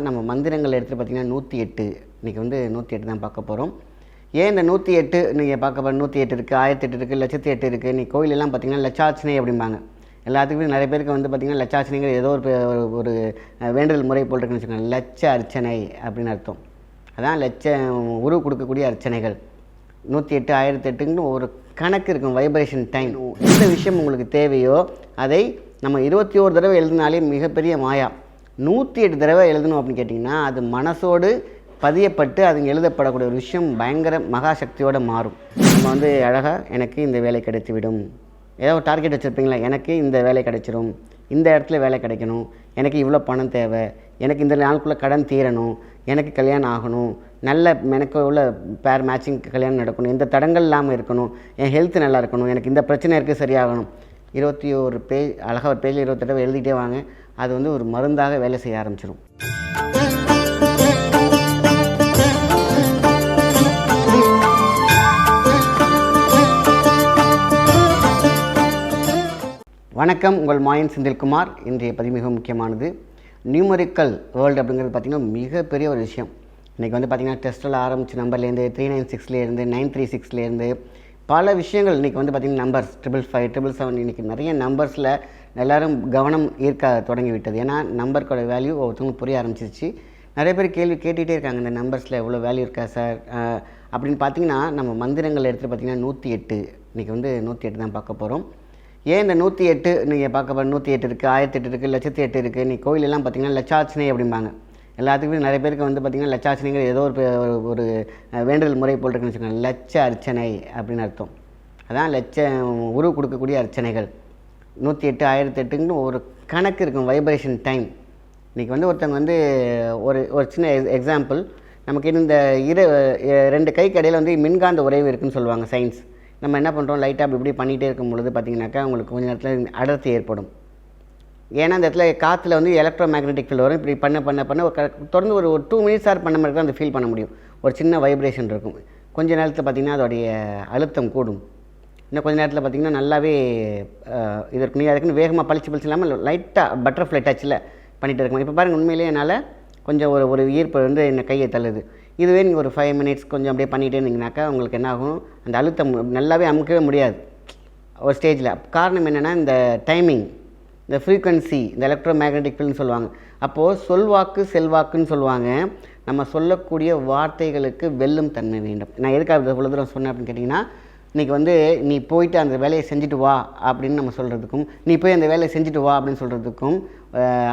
நம்ம மந்திரங்கள் எடுத்து பார்த்தீங்கன்னா நூற்றி எட்டு இன்றைக்கி வந்து நூற்றி எட்டு தான் பார்க்க போகிறோம் ஏன் இந்த நூற்றி எட்டு நீங்கள் பார்க்க போகிற நூற்றி எட்டு இருக்குது ஆயிரத்தி எட்டு இருக்குது லட்சத்தி எட்டு இருக்குது நீ கோயிலெல்லாம் பார்த்தீங்கன்னா லட்சாச்சனை அப்படிம்பாங்க. எல்லாத்துக்குமே நிறைய பேருக்கு வந்து பார்த்திங்கன்னா லட்சார்ச்சனைங்கிற ஏதோ ஒரு ஒரு- வேண்டுதல் முறை போல் இருக்குன்னு வச்சுக்கோங்க. லட்ச அர்ச்சனை அப்படின்னு அர்த்தம். அதான் லட்ச உரு கொடுக்கக்கூடிய அர்ச்சனைகள். நூற்றி எட்டு ஆயிரத்தி எட்டுங்கன்னு ஒரு கணக்கு இருக்கும் வைப்ரேஷன் டைம் எந்த விஷயம் உங்களுக்கு தேவையோ அதை நம்ம இருபத்தி ஓரு தடவை எழுதினாலே மிகப்பெரிய மாயா. நூற்றி எட்டு தடவை எழுதணும் அப்படின்னு கேட்டிங்கன்னா அது மனசோடு பதியப்பட்டு அது எழுதப்படக்கூடிய ஒரு விஷயம் பயங்கர மகாசக்தியோடு மாறும். நம்ம வந்து அழகாக எனக்கு இந்த வேலை கிடைத்து விடும் ஏதோ ஒரு டார்கெட் வச்சுருப்பீங்களா எனக்கு இந்த வேலை கிடைச்சிரும். இந்த இடத்துல வேலை கிடைக்கணும். எனக்கு இவ்வளோ பணம் தேவை. எனக்கு இந்த நாளுக்குள்ளே கடன் தீரணும். எனக்கு கல்யாணம் ஆகணும். நல்ல எனக்கு உள்ள பேர் மேட்சிங் கல்யாணம் நடக்கணும். எந்த தடங்கள் இல்லாமல் இருக்கணும். என் ஹெல்த் நல்லா இருக்கணும். எனக்கு இந்த பிரச்சனை இருக்குது சரியாகணும். இருபத்தி ஒரு பேஜ் அழகாக ஒரு பேஜில் இருபத்தி தடவை எழுதிட்டே வாங்க. அது வந்து ஒரு மருந்தாக வேலை செய்ய ஆரம்பிச்சிடும் வணக்கம் உங்கள் மாயன் செந்தில்குமார். இன்றைய பதிவு மிக முக்கியமானது. நியூமரிக்கல் வேர்ல்டு அப்படிங்கிறது பார்த்திங்கன்னா மிகப்பெரிய ஒரு விஷயம். இன்றைக்கி வந்து பார்த்திங்கன்னா டெஸ்ட்டில் ஆரம்பிச்ச நம்பர்லேருந்து த்ரீ நைன் சிக்ஸ்லேருந்து நைன் த்ரீ சிக்ஸ்லேருந்து பல விஷயங்கள் இன்றைக்கி வந்து பார்த்திங்கன்னா numbers triple five triple seven இன்றைக்கி நிறைய நம்பர்ஸில் எல்லாரும் கவனம் ஈர்க்க தொடங்கி விட்டது. ஏன்னா நம்பருக்கோட வேல்யூ ஒவ்வொருத்தவங்களுக்கு புரிய ஆரம்பிச்சிருச்சு. நிறைய பேர் கேள்வி கேட்டுகிட்டே இருக்காங்க இந்த நம்பர்ஸில் எவ்வளோ வேல்யூ இருக்கா சார் அப்படின்னு பார்த்தீங்கன்னா நம்ம மந்திரங்கள் எடுத்துகிட்டு பார்த்தீங்கன்னா நூற்றி எட்டு. இன்றைக்கி வந்து நூற்றி எட்டு தான் பார்க்க போகிறோம் ஏன் இந்த நூற்றி எட்டு? நீங்கள் பார்க்க போகிற நூற்றி எட்டு இருக்குது ஆயிரத்தி எட்டு இருக்குது லட்சத்தி எட்டு இருக்குது நீ கோயிலெல்லாம் பார்த்தீங்கன்னா லட்சார்ச்சனை அப்படிம்பாங்க. எல்லாத்துக்குமே நிறைய பேருக்கு வந்து பார்த்திங்கன்னா லட்சார்ச்சனைங்கிற ஏதோ ஒரு ஒரு- ஒரு வேண்டுதல் முறை போல் இருக்குன்னு வச்சுக்கோங்க. லட்ச அர்ச்சனை அப்படின்னு அர்த்தம். அதான் லட்ச உரு கொடுக்கக்கூடிய அர்ச்சனைகள். நூற்றி எட்டு ஆயிரத்தி எட்டுன்னு ஒரு கணக்கு இருக்கும் வைப்ரேஷன் டைம் இன்றைக்கி வந்து ஒருத்தவங்க வந்து ஒரு ஒரு சின்ன எக்ஸாம்பிள் நமக்கு இந்த இரு ரெண்டு கைக்கு இடையில் வந்து மின்காந்த உறைவு இருக்குன்னு சொல்லுவாங்க சயின்ஸ் நம்ம என்ன பண்ணுறோம் லைட்டாக அப்படி இப்படி பண்ணிகிட்டே இருக்கும் பொழுது பார்த்திங்கனாக்கா உங்களுக்கு கொஞ்சம் நேரத்தில் அடர்த்தி ஏற்படும். ஏன்னா அந்த இடத்துல காற்றுல வந்து எலக்ட்ரோ மேக்னெட்டிக் ஃபீல்டு வரும். இப்படி பண்ண பண்ண பண்ண ஒரு தொடர்ந்து ஒரு ஒரு டூ மினிட்ஸ் ஆர் பண்ண மாதிரி தான் அந்த ஃபீல் பண்ண முடியும். ஒரு சின்ன வைப்ரேஷன் இருக்கும். கொஞ்ச நேரத்தில் பார்த்திங்கன்னா அதோடைய அழுத்தம் கூடும். இன்னும் கொஞ்ச நேரத்தில் பார்த்திங்கன்னா நல்லாவே இதற்கு நீ அதுக்குன்னு வேகமாக பளிச்சு பளிச்சு இல்லாமல் லைட்டாக பட்டர்ஃப்ளை டச்சில் பண்ணிகிட்டு இருக்கோம் இப்போ பாருங்கள் உண்மையிலேயே என்னால் கொஞ்சம் ஒரு ஒரு ஈர்ப்பு வந்து என்னை கையை தள்ளுது. இதுவே நீங்கள் ஒரு ஃபைவ் மினிட்ஸ் கொஞ்சம் அப்படியே பண்ணிகிட்டே இருந்தீங்கனாக்கா உங்களுக்கு என்ன ஆகும்? அந்த அழுத்தம் நல்லாவே அமுக்கவே முடியாது. ஒரு ஸ்டேஜில் காரணம் என்னென்னா இந்த டைமிங் இந்த ஃப்ரீக்வன்சி இந்த எலக்ட்ரோ மேக்னெட்டிக் ஃபீல்டுன்னு சொல்லுவாங்க. அப்போது சொல்வாக்கு செல்வாக்குன்னு சொல்லுவாங்க. நம்ம சொல்லக்கூடிய வார்த்தைகளுக்கு வெல்லும் தன்மை வேண்டும். நான் எதுக்காக இதை இவ்வளோ தூரம் சொன்னேன் அப்படின்னு கேட்டிங்கன்னா இன்றைக்கி வந்து நீ போயிட்டு அந்த வேலையை செஞ்சுட்டு வா அப்படின்னு நம்ம சொல்கிறதுக்கும் நீ போய் அந்த வேலையை செஞ்சுட்டு வா அப்படின்னு சொல்கிறதுக்கும்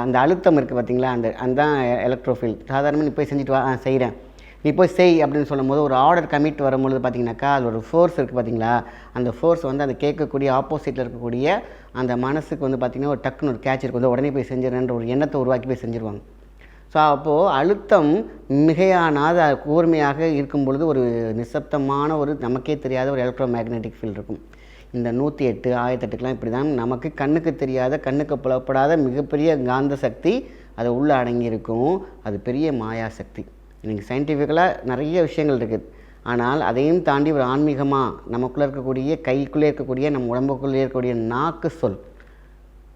அந்த அழுத்தம் இருக்குது பார்த்தீங்களா அந்த அந்த எலக்ட்ரோஃபீல் சாதாரணமாக நீ போய் செஞ்சுட்டு வா ஆ செய்கிறேன் நீ போய் செய் அப்படின்னு சொல்லும்போது ஒரு ஆர்டர் கமிட் வரும்பொழுது பார்த்தீங்கன்னாக்கா அது ஒரு ஃபோர்ஸ் இருக்குது பார்த்தீங்களா? அந்த ஃபோர்ஸ் வந்து அந்த கேட்கக்கூடிய ஆப்போசிட்டில் இருக்கக்கூடிய அந்த மனசுக்கு வந்து பார்த்திங்கன்னா ஒரு டக்குன்னு ஒரு கேட்ச் இருக்கும் வந்து உடனே போய் செஞ்சிடறேன்ற ஒரு எண்ணத்தை உருவாக்கி போய் செஞ்சுருவாங்க. ஸோ அப்போது அழுத்தம் மிகையானாத கூர்மையாக இருக்கும் பொழுது ஒரு நிசப்தமான ஒரு நமக்கே தெரியாத ஒரு எலக்ட்ரோ மேக்னெட்டிக் ஃபீல்டு இருக்கும். இந்த நூற்றி எட்டு ஆயிரத்தெட்டுக்கெலாம் இப்படி தான் நமக்கு கண்ணுக்கு தெரியாத கண்ணுக்கு புலப்படாத மிகப்பெரிய காந்த சக்தி அது உள்ளே அடங்கியிருக்கும். அது பெரிய மாயா சக்தி இன்றைக்கி சயின்டிஃபிக்கலாக நிறைய விஷயங்கள் இருக்குது. ஆனால் அதையும் தாண்டி ஒரு ஆன்மீகமாக நமக்குள்ளே இருக்கக்கூடிய கைக்குள்ளே இருக்கக்கூடிய நம்ம உடம்புக்குள்ளே இருக்கக்கூடிய நாக்கு சொல்.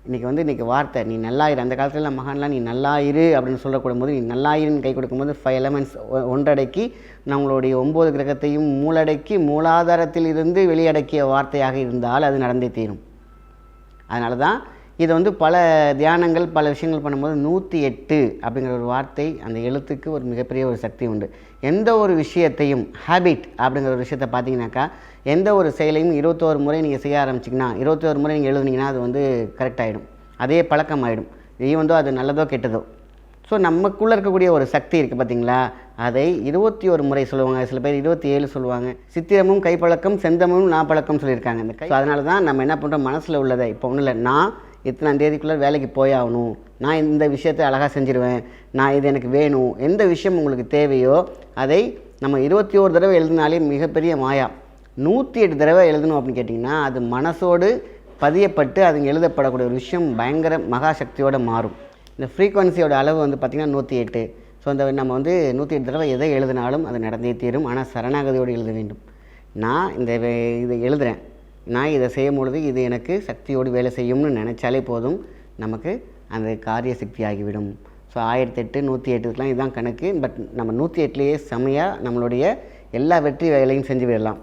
இன்றைக்கி வந்து இன்றைக்கி வார்த்தை நீ நல்லாயிரு அந்த காலத்தில் மகான்லாம் நீ நல்லாயிரு அப்படின்னு சொல்லக்கூடும் போது நீ நல்லாயிருன்னு கை கொடுக்கும்போது ஃபைவ் எலமெண்ட்ஸ் ஒன்றடக்கி நம்மளுடைய ஒம்பது கிரகத்தையும் மூலடக்கி மூலாதாரத்தில் இருந்து வெளியடக்கிய வார்த்தையாக இருந்தால் அது நடந்தே தீரும். அதனால தான் இதை வந்து பல தியானங்கள் பல விஷயங்கள் பண்ணும்போது நூற்றி எட்டு அப்படிங்கிற ஒரு வார்த்தை அந்த எழுத்துக்கு ஒரு மிகப்பெரிய ஒரு சக்தி உண்டு. எந்த ஒரு விஷயத்தையும் ஹேபிட் அப்படிங்கிற ஒரு விஷயத்தை பார்த்தீங்கன்னாக்கா எந்த ஒரு செயலையும் இருபத்தோரு முறை நீங்கள் செய்ய ஆரம்பிச்சிங்கன்னா இருபத்தோரு முறை நீங்கள் எழுதுனீங்கன்னா அது வந்து கரெக்ட் ஆகிடும் அதே பழக்கம் ஆகிடும் ஈவந்தோ அது நல்லதோ கெட்டதோ. ஸோ நமக்குள்ளே இருக்கக்கூடிய ஒரு சக்தி இருக்குது பார்த்தீங்களா? அதை இருபத்தி ஒரு முறை சொல்லுவாங்க. சில பேர் இருபத்தி ஏழு சொல்லுவாங்க. சித்திரமும் கைப்பழக்கம் செந்தமும் நான் பழக்கம் சொல்லியிருக்காங்க இந்த கை. ஸோ அதனால தான் நம்ம என்ன பண்ணுறோம் மனசில் உள்ளதை இப்போ ஒன்றும் இல்லை நான் இத்தனாம் தேதிக்குள்ளே வேலைக்கு போய் ஆகணும். நான் இந்த விஷயத்தை அழகாக செஞ்சிருவேன். நான் இது எனக்கு வேணும். எந்த விஷயம் உங்களுக்கு தேவையோ அதை நம்ம இருபத்தி ஒரு தடவை எழுதினாலே மிகப்பெரிய மாயா. நூற்றி எட்டு தடவை எழுதணும் அப்படின்னு கேட்டிங்கன்னா அது மனசோடு பதியப்பட்டு அதுங்க எழுதப்படக்கூடிய ஒரு விஷயம் பயங்கர மகாசக்தியோடு மாறும். இந்த ஃப்ரீக்வன்சியோட அளவு வந்து பார்த்திங்கன்னா நூற்றி எட்டு ஸோ அந்த நம்ம வந்து நூற்றி எட்டு தடவை எதை எழுதினாலும் அது நடந்தே தீரும். ஆனால் சரணாகதியோடு எழுத வேண்டும். நான் இந்த வே- இதை எழுதுகிறேன் நான் இதை செய்யும் பொழுது இது எனக்கு சக்தியோடு வேலை செய்யும்னு நினச்சாலே போதும். நமக்கு அந்த காரிய சக்தி ஆகிவிடும். ஸோ ஆயிரத்தி எட்டு நூற்றி எட்டுக்கெலாம் இதுதான் கணக்கு. பட் நம்ம நூற்றி எட்டுலேயே செமையாக நம்மளுடைய எல்லா வெற்றி வேலையும் செஞ்சு விடலாம்.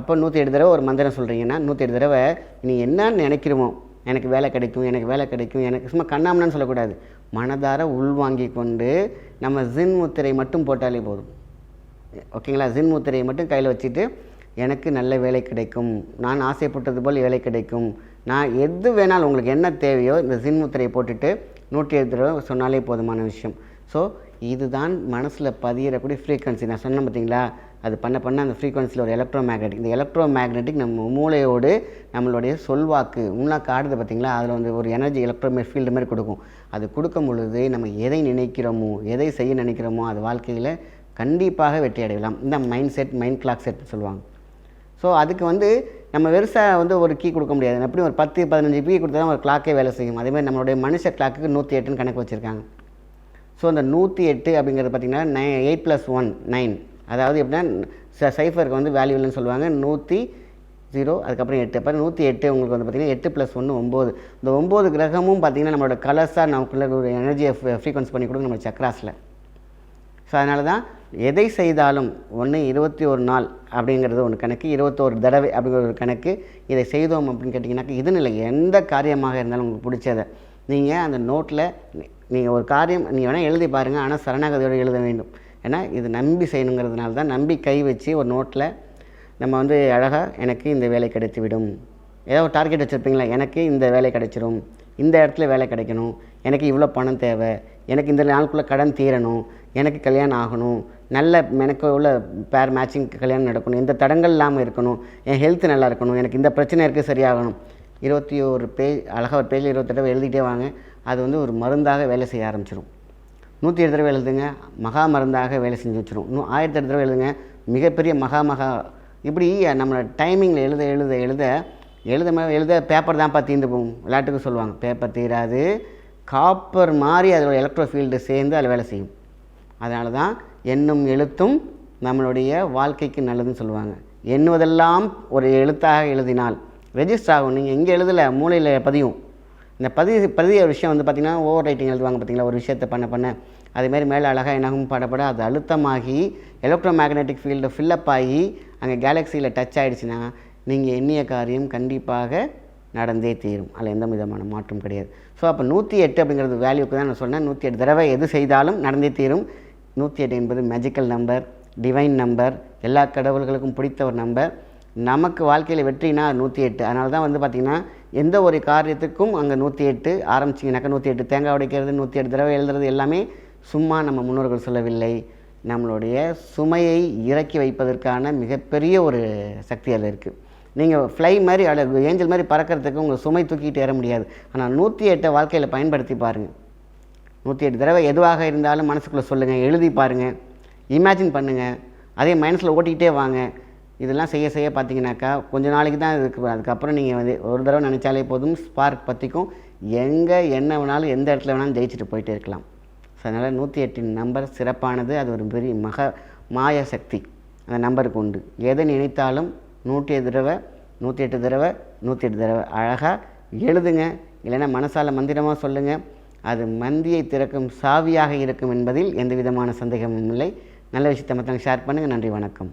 அப்போ நூற்றி எட்டு தடவை ஒரு மந்திரம் சொல்கிறீங்கன்னா நூற்றி எட்டு தடவை நீ என்னன்னு நினைக்கிறோமோ? எனக்கு வேலை கிடைக்கும் எனக்கு வேலை கிடைக்கும் எனக்கு சும்மா கண்ணாமண்ணான்னு சொல்லக்கூடாது. மனதார உள்வாங்கி கொண்டு நம்ம ஜின் முத்திரை மட்டும் போட்டாலே போதும். ஓகேங்களா? ஜின் முத்திரையை மட்டும் கையில் வச்சுட்டு எனக்கு நல்ல வேலை கிடைக்கும். நான் ஆசைப்பட்டது போல் வேலை கிடைக்கும். நான் எது வேணாலும் உங்களுக்கு என்ன தேவையோ இந்த ஜின் முத்திரையை போட்டுட்டு நூற்றி எழுபது ரூபா சொன்னாலே போதுமான விஷயம். ஸோ இதுதான் மனசில் பதியிடக்கூடிய ஃப்ரீக்வன்சி நான் சொன்னேன் பார்த்தீங்களா? அது பண்ண பண்ண அந்த ஃப்ரீக்வன்சியில் ஒரு எலக்ட்ரோ மேக்னெட்டிக் இந்த எலக்ட்ரோ மேக்னெட்டிக் நம்ம மூளையோடு நம்மளுடைய சொல்வாக்கு முன்னாக்கு ஆடுது பார்த்தீங்களா? அதில் வந்து ஒரு எனர்ஜி எலக்ட்ரோ ஃபீல்டு மாதிரி கொடுக்கும். அது கொடுக்கும் பொழுது நம்ம எதை நினைக்கிறோமோ எதை செய்ய நினைக்கிறோமோ அது வாழ்க்கையில் கண்டிப்பாக வெற்றி அடையலாம். இந்த mindset mind clock set சொல்லுவாங்க. ஸோ அதுக்கு வந்து நம்ம வெறுசாக வந்து ஒரு கீ கொடுக்க முடியாது. எப்படி ஒரு பத்து பதினஞ்சு கீ கொடுத்தா தான் ஒரு கிளாக்கே வேலை செய்யும். அதேமாதிரி நம்மளுடைய மனுஷ கிளாக்கு நூற்றி எட்டுன்னு கணக்கு வச்சுருக்காங்க. ஸோ அந்த நூற்றி எட்டு அப்படிங்கிறது பார்த்திங்கன்னா நை எயிட் ப்ளஸ் ஒன் நைன் அதாவது எப்படின்னா ச சைஃபருக்கு வந்து வேல்யூ இல்லைன்னு சொல்லுவாங்க. நூற்றி ஜீரோ அதுக்கப்புறம் எட்டு. அப்புறம் நூற்றி எட்டு உங்களுக்கு வந்து பார்த்திங்கன்னா எட்டு ப்ளஸ் ஒன்று ஒம்பது. இந்த ஒம்பது கிரகமும் பார்த்திங்கன்னா நம்மளோட கலர்ஸாக நமக்குள்ள ஒரு எனர்ஜியை ஃப்ரீக்வன்ஸ் பண்ணி கொடுக்கும் நம்ம சக்ராஸில். ஸோ அதனால தான் எதை செய்தாலும் ஒன்று இருபத்தி ஒரு நாள் அப்படிங்கிறது ஒன்று கணக்கு இருபத்தோரு தடவை அப்படிங்கிற ஒரு கணக்கு இதை செய்தோம் அப்படின்னு கேட்டிங்கனாக்கா இதுன்னு இல்லை எந்த காரியமாக இருந்தாலும் உங்களுக்கு பிடிச்சதை. நீங்கள் அந்த நோட்டில் நீங்கள் ஒரு காரியம் நீங்கள் வேணால் எழுதி பாருங்கள் ஆனால் சரணாகதியோடு எழுத வேண்டும். ஏன்னா இது நம்பி செய்யணுங்கிறதுனால தான் நம்பி கை வச்சு ஒரு நோட்டில் நம்ம வந்து அழகாக எனக்கு இந்த வேலை கிடைத்து விடும் ஏதோ ஒரு டார்கெட் வச்சுருப்பீங்களா? எனக்கு இந்த வேலை கிடைச்சிரும். இந்த இடத்துல வேலை கிடைக்கணும். எனக்கு இவ்வளோ பணம் தேவை. எனக்கு இந்த நாளுக்குள்ளே கடன் தீரணும். எனக்கு கல்யாணம் ஆகணும் நல்ல எனக்கு உள்ள பேர் மேட்சிங் கல்யாணம் நடக்கணும் எந்த தடங்கள் இல்லாமல் இருக்கணும் என் ஹெல்த் நல்லா இருக்கணும் எனக்கு இந்த பிரச்சனை இருக்குது சரியாகணும். இருபத்தி ஒரு பேஜ் அழகாக ஒரு பேஜில் இருபத்தி தடவை எழுதிட்டே வாங்க. அது வந்து ஒரு மருந்தாக வேலை செய்ய ஆரம்பிச்சிடும் நூற்றி எட்டு தடவை எழுதுங்க மகா மருந்தாக வேலை செஞ்சு வச்சிடும் இன்னும் ஆயிரத்தி எட்டு தடவை எழுதுங்க மிகப்பெரிய மகா மகா. இப்படி நம்மளோட டைமிங்கில் எழுத எழுத எழுத எழுத எழுத பேப்பர் தான்ப்பா தீர்ந்து போகும். விளையாட்டுக்கு சொல்லுவாங்க பேப்பர் தீராது காப்பர் மாதிரி அதோட எலக்ட்ரோ ஃபீல்டு சேர்ந்து அதில் வேலை செய்யும். அதனால தான் எண்ணும் எழுத்தும் நம்மளுடைய வாழ்க்கைக்கு நல்லதுன்னு சொல்லுவாங்க. எண்ணுவதெல்லாம் ஒரு எழுத்தாக எழுதினால் ரெஜிஸ்டர் ஆகும். நீங்கள் எங்கே எழுதலை மூளையில் பதியும். இந்த பதிவு பதிய விஷயம் வந்து பார்த்திங்கன்னா ஓவர் ரைட்டிங் எழுதுவாங்க பார்த்தீங்களா ஒரு விஷயத்தை பண்ண பண்ண. அதுமாரி மேலே அழகாக என்னாகும் படப்பட அது அழுத்தமாகி எலக்ட்ரோ மேக்னெட்டிக் ஃபீல்டு ஃபில்லப் ஆகி அங்கே கேலக்சியில் டச் ஆகிடுச்சுன்னா நீங்கள் எண்ணிய காரியம் கண்டிப்பாக நடந்தே தீரும். அதில் எந்த விதமான மாற்றம் கிடையாது. ஸோ அப்போ நூற்றி எட்டு அப்படிங்கிறது வேல்யூக்கு தான் நான் சொன்னேன். நூற்றி எட்டு தடவை எது செய்தாலும் நடந்தே தீரும். நூற்றி எட்டு என்பது மேஜிக்கல் நம்பர் டிவைன் நம்பர் எல்லா கடவுள்களுக்கும் பிடித்த ஒரு நம்பர் நமக்கு வாழ்க்கையில் வெற்றினா நூற்றி எட்டு. அதனால தான் வந்து பார்த்திங்கன்னா எந்த ஒரு காரியத்துக்கும் அங்கே நூற்றி எட்டு ஆரம்பிச்சிங்கனாக்கா நூற்றி எட்டு. தேங்காய் உடைக்கிறது நூற்றி எட்டு தடவை எழுதுறது எல்லாமே சும்மா நம்ம முன்னோர்கள் சொல்லவில்லை. நம்மளுடைய சுமையை இறக்கி வைப்பதற்கான மிகப்பெரிய ஒரு சக்தி அதில் இருக்குது நீங்கள் ஃப்ளை மாதிரி அழகு ஏஞ்சல் மாதிரி பறக்கிறதுக்கு உங்கள் சுமை தூக்கிட்டு ஏற முடியாது. ஆனால் நூற்றி எட்டை வாழ்க்கையில் பயன்படுத்தி பாருங்கள் நூற்றி எட்டு தடவை எதுவாக இருந்தாலும் மனசுக்குள்ளே சொல்லுங்கள் எழுதி பாருங்கள் இமேஜின் பண்ணுங்கள் அதே மைனஸில் ஓட்டிக்கிட்டே வாங்க. இதெல்லாம் செய்ய செய்ய பார்த்தீங்கன்னாக்கா கொஞ்ச நாளைக்கு தான் இதுக்கு அதுக்கப்புறம் நீங்கள் வந்து ஒரு தடவை நினச்சாலே போதும் ஸ்பார்க் பற்றிக்கும் எங்கே என்ன வேணாலும் எந்த இடத்துல வேணாலும் ஜெயிச்சுட்டு போயிட்டே இருக்கலாம். ஸோ அதனால் நூற்றி எட்டின் நம்பர் சிறப்பானது. அது ஒரு பெரிய மக மாய சக்தி. அந்த நம்பருக்கு உண்டு. எதை நினைத்தாலும் நூற்றி எட்டு தடவை நூற்றி எட்டு தடவை நூற்றி எட்டு தடவை அழகாக எழுதுங்க. இல்லைன்னா மனசால மந்திரமாக சொல்லுங்கள் அது மந்தியை திறக்கும் சாவியாக இருக்கும் என்பதில் எந்த விதமான சந்தேகமும் இல்லை. நல்ல விஷயத்தை மற்றவங்க ஷேர் பண்ணுங்கள் நன்றி வணக்கம்.